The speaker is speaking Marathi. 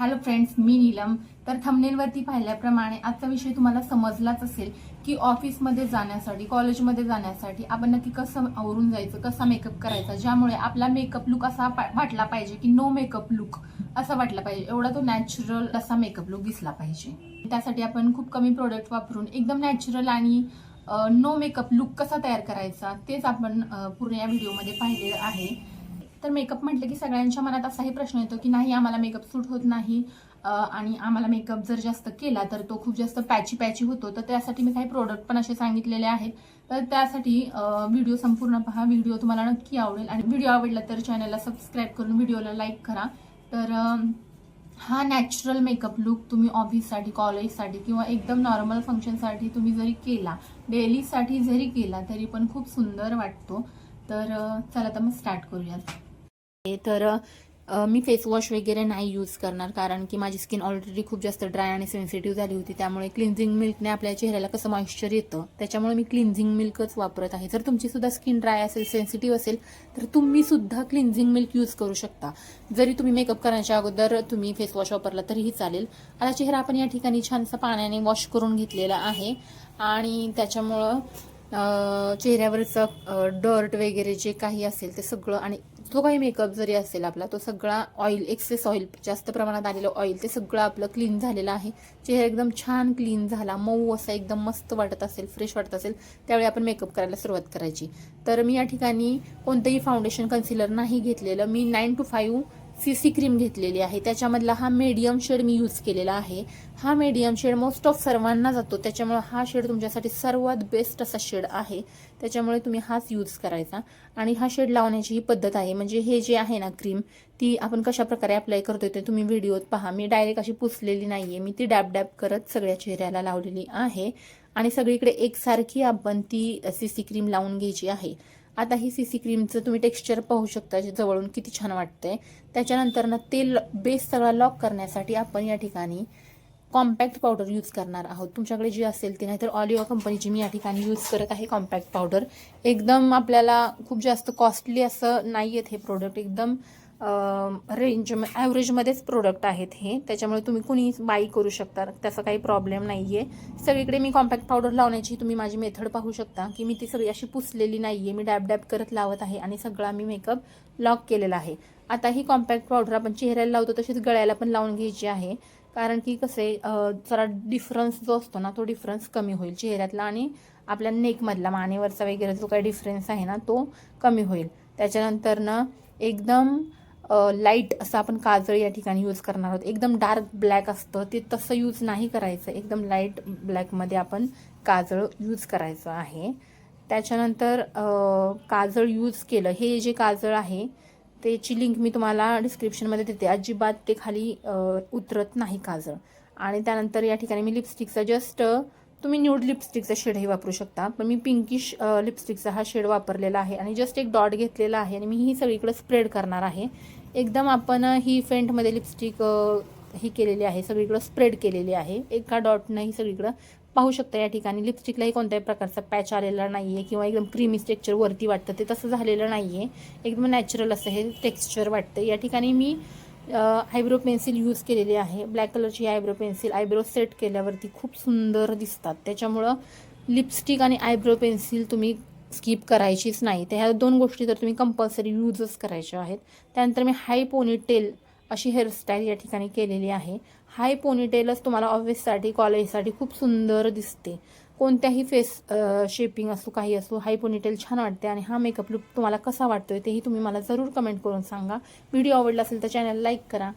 हॅलो फ्रेंड्स मी नीलम. तर थंबनेलवरती पाहिल्याप्रमाणे आजचा विषय तुम्हाला समजलाच असेल की ऑफिसमध्ये जाण्यासाठी कॉलेजमध्ये जाण्यासाठी आपण नक्की कसं आवरून जायचं कसा मेकअप करायचा ज्यामुळे आपला मेकअप लुक असा पा- वाटला पाहिजे की नो मेकअप लुक असा वाटला पाहिजे. एवढा तो नॅचरल असा मेकअप लुक दिसला पाहिजे. त्यासाठी आपण खूप कमी प्रोडक्ट वापरून एकदम नॅचरल आणि नो मेकअप लुक कसा तयार करायचा तेच आपण पूर्ण या व्हिडिओमध्ये पाहिलेलं आहे. तर मेकअप म्हटलं की सगळ्यांच्या मनात असाही प्रश्न येतो की नाही आम्हाला मेकअप सूट होत नाही आणि आम्हाला मेकअप जर जास्त केला तर तो खूप जास्त पॅची पॅची होतो. तर त्यासाठी मी काही प्रोडक्ट पण असे सांगितलेले आहेत. तर त्यासाठी व्हिडिओ संपूर्ण पहा. व्हिडिओ तुम्हाला नक्की आवडेल. आणि व्हिडिओ आवडला तर चॅनलला सबस्क्राईब करून व्हिडिओला लाईक करा. तर हा नॅचरल मेकअप लुक तुम्ही ऑफिससाठी कॉलेजसाठी किंवा एकदम नॉर्मल फंक्शनसाठी तुम्ही जरी केला डेलीसाठी जरी केला तरी पण खूप सुंदर वाटतो. तर चला तर मग स्टार्ट करूयात. तर मी फेसवॉश वगैरे नाही यूज करणार कारण की माझी स्किन ऑलरेडी खूप जास्त ड्राय आणि सेन्सिटिव्ह झाली होती. त्यामुळे क्लिन्झिंग मिल्कने आपल्या चेहऱ्याला कसं मॉइश्चर येतं त्याच्यामुळे मी क्लिन्झिंग मिल्कच वापरत आहे. जर तुमची सुद्धा स्किन ड्राय असेल सेन्सिटिव्ह असेल तर तुम्ही सुद्धा क्लिन्झिंग मिल्क यूज करू शकता. जरी तुम्ही मेकअप करण्याच्या अगोदर तुम्ही फेसवॉश वापरला तरीही चालेल. आता चेहरा आपण या ठिकाणी छानसा पाण्याने वॉश करून घेतलेला आहे. आणि त्याच्यामुळं चेहऱ्यावरचं डर्ट वगैरे जे काही असेल ते सगळं आणि जो काही मेकअप जरी असेल आपला तो सगळा ऑइल एक्सेस ऑइल जास्त प्रमाणात आलेलं ऑइल ते सगळं आपलं क्लीन झालेलं आहे. चेहरा एकदम छान क्लीन झाला मऊ असा एकदम मस्त वाटत असेल फ्रेश वाटत असेल त्यावेळी आपण मेकअप करायला सुरुवात करायची. तर मी या ठिकाणी कोणतंही फाउंडेशन कन्सिलर नाही घेतलेलं. मी nine two five C C cream घेतलेली आहे. त्याच्यामधला हा मीडियम शेड मी यूज केलेला आहे. हा मीडियम शेड मोस्ट ऑफ सर्वांना जातो. त्याच्यामुळे हा शेड तुमच्यासाठी सर्वात बेस्ट असा शेड आहे. त्याच्यामुळे तुम्ही हाच यूज करायचा. आणि हा शेड लावण्याची ही पद्धत आहे. म्हणजे हे जे आहे ना क्रीम ती आपण कशा प्रकारे अप्लाय करतोय ते तुम्ही व्हिडिओत पहा. मी डायरेक्ट अशी पुसलेली नाहीये. मी ती डॅब डॅब करत सगळ्या चेहऱ्याला लावलेली आहे. आणि सगळीकडे एकसारखी आपण ती सी सी क्रीम लावून घ्यायची आहे. आता ही सी सी क्रीमचं तुम्ही टेक्स्चर पाहू शकता जे जवळून किती छान वाटतंय. त्याच्यानंतर ना तेल बेस सगळा लॉक करण्यासाठी आपण या ठिकाणी कॉम्पॅक्ट पावडर यूज करणार आहोत. तुमच्याकडे जी असेल ती नाहीतर ऑलिओ कंपनीची मी या ठिकाणी यूज करत आहे कॉम्पॅक्ट पावडर एकदम आपल्याला खूप जास्त कॉस्टली असं नाही आहेत हे प्रोडक्ट एकदम रेंज ॲव्हरेजमध्येच प्रोडक्ट आहेत हे. त्याच्यामुळे तुम्ही कुणी बाई करू शकता. त्याचा काही प्रॉब्लेम नाही आहे सगळीकडे मी कॉम्पॅक्ट पावडर लावण्याची तुम्ही माझी मेथड पाहू शकता की मी ती सगळी अशी पुसलेली नाही आहे मी डॅब डॅब करत लावत आहे आणि सगळा मी मेकअप लॉक केलेला आहे. आता ही कॉम्पॅक्ट पावडर आपण चेहऱ्याला लावतो तशीच गळ्याला पण लावून घ्यायची आहे. कारण की कसं आहे जरा डिफरन्स जो असतो ना तो डिफरन्स कमी होईल चेहऱ्यातला आणि आपल्या नेकमधला मानेवरचा वगैरे जो काही डिफरन्स आहे ना तो कमी होईल. त्याच्यानंतर ना एकदम लाइट असं आपण काजळ या ठिकाणी यूज करणार आहोत. एकदम डार्क ब्लॅक असतं. ते तसं यूज नाही करायचं. एकदम लाइट ब्लॅकमध्ये आपण काजळ यूज करायचं आहे. त्याच्यानंतर काजळ यूज केलं. हे जे काजळ आहे त्याची लिंक मी तुम्हाला डिस्क्रिप्शनमध्ये देते. अजिबात ते खाली उतरत नाही काजळ. आणि त्यानंतर या ठिकाणी मी लिपस्टिकचा जस्ट तुम्ही न्यूड लिपस्टिकचा शेडही वापरू शकता. पण मी पिंकिश लिपस्टिकचा हा शेड वापरलेला आहे. आणि जस्ट एक डॉट घेतलेला आहे. आणि मी ही सगळीकडे स्प्रेड करणार आहे. एकदम आपण ही फेंटमध्ये लिपस्टिक ही केलेली आहे सगळीकडं स्प्रेड केलेली आहे. एका डॉटनं ही सगळीकडं पाहू शकता या ठिकाणी. लिपस्टिकलाही कोणत्याही प्रकारचा पॅच आलेला नाही आहे किंवा एकदम क्रीमी टेक्स्चर वरती वाटतं ते तसं झालेलं नाही आहे एकदम नॅचरल असं हे टेक्स्चर वाटतं. या ठिकाणी मी आयब्रो पेन्सिल यूज केलेली आहे. ब्लॅक कलरची आयब्रो पेन्सिल आयब्रो सेट केल्यावरती खूप सुंदर दिसतात. त्याच्यामुळं लिपस्टिक आणि आयब्रो पेन्सिल तुम्ही स्किप करायचीच नाही. तर ह्या दोन गोष्टी तर तुम्ही कंपल्सरी यूजच करायच्या आहेत. त्यानंतर मी हाय पोनीटेल अशी हेअरस्टाईल या ठिकाणी केलेली आहे. हाय पोनीटेलच तुम्हाला ऑफिससाठी कॉलेजसाठी खूप सुंदर दिसते. कोणत्याही फेस शेपिंग असो काही असो हाय पोनीटेल छान वाटते आणि हा मेकअप लुक तुम्हाला कसा वाटतोय तेही तुम्ही मला जरूर कमेंट करून सांगा. व्हिडिओ आवडला असेल तर चॅनल लाईक करा.